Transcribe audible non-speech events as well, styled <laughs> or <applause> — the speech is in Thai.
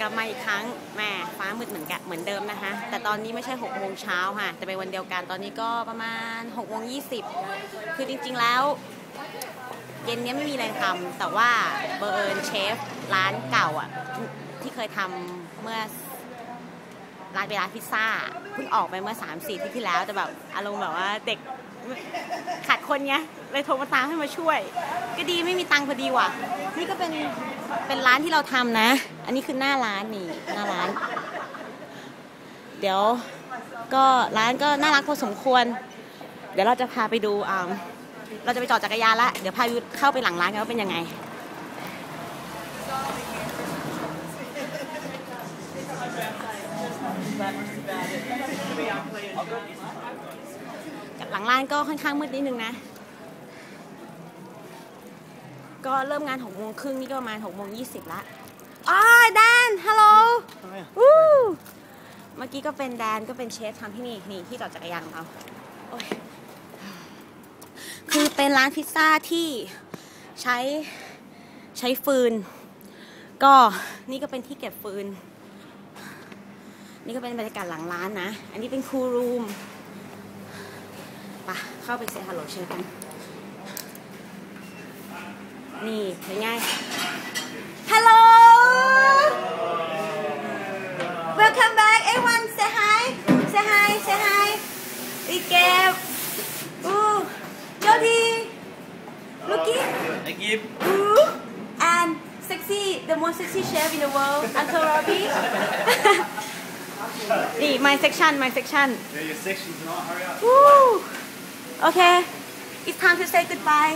กลับมาอีกครั้งแม่ฟ้ามืดเหมือนกันเหมือนเดิมนะคะ แต่ตอนนี้ไม่ใช่6โมงเช้าค่ะ แต่เป็นวันเดียวกันตอนนี้ก็ประมาณ6โมง20คือจริงๆแล้ว เย็นนี้ไม่มีอะไรทำแต่ว่าเบอร์เอิญเชฟร้านเก่าอะที่เคยทำเมื่อร้านเวลานพิซซ่าเพิ่งออกไปเมื่อ3 4ที่ที่แล้วแต่แบบอารมณ์แบบว่าเด็กขาดคนไงเลยโทรมาตามให้มาช่วย ก็ดีไม่มีตังค์พอดีว่ะ นี่ก็เป็นเป็นร้านที่เราทำนะ อันนี้คือหน้าร้านนี่หน้าร้าน เดี๋ยวก็ร้านก็น่ารักพอสมควร เดี๋ยวเราจะพาไปดูอ่าเราจะไปจอดจักรยานละเดี๋ยวพายุเข้าไปหลังร้านกันว่าเป็นยังไงหลังร้านก็ค่อนข้างมืดนิดนึงนะ ก็เริ่มงานหกโมงครึ่งนี่ก็ประมาณหกโมงยี่สิบละอ๋อแดนฮัลโหลวู้เมื่อกี้ก็เป็นแดนก็เป็นเชฟทำที่นี่นี่ที่จอดจักรยานของเราโอ้ยคือเป็นร้านพิซซ่าที่ใช้ใช้ฟืน ก็นี่ก็เป็นที่เก็บฟืน นี่ก็เป็นบรรยากาศหลังร้านนะ อันนี้เป็นคูลรูมปะเข้าไปเซฮัลโหลเชฟกัน นี่เป็นไง Hello Welcome back everyone say hi say hi say hi อีเก็บอู้โจที looking I give ooh and sexy the most sexy chef in the world Uncle Robbie <laughs> นี่ my section my section yeah, your section's not. Hurry up. Woo! Okay, it's time to say goodbye.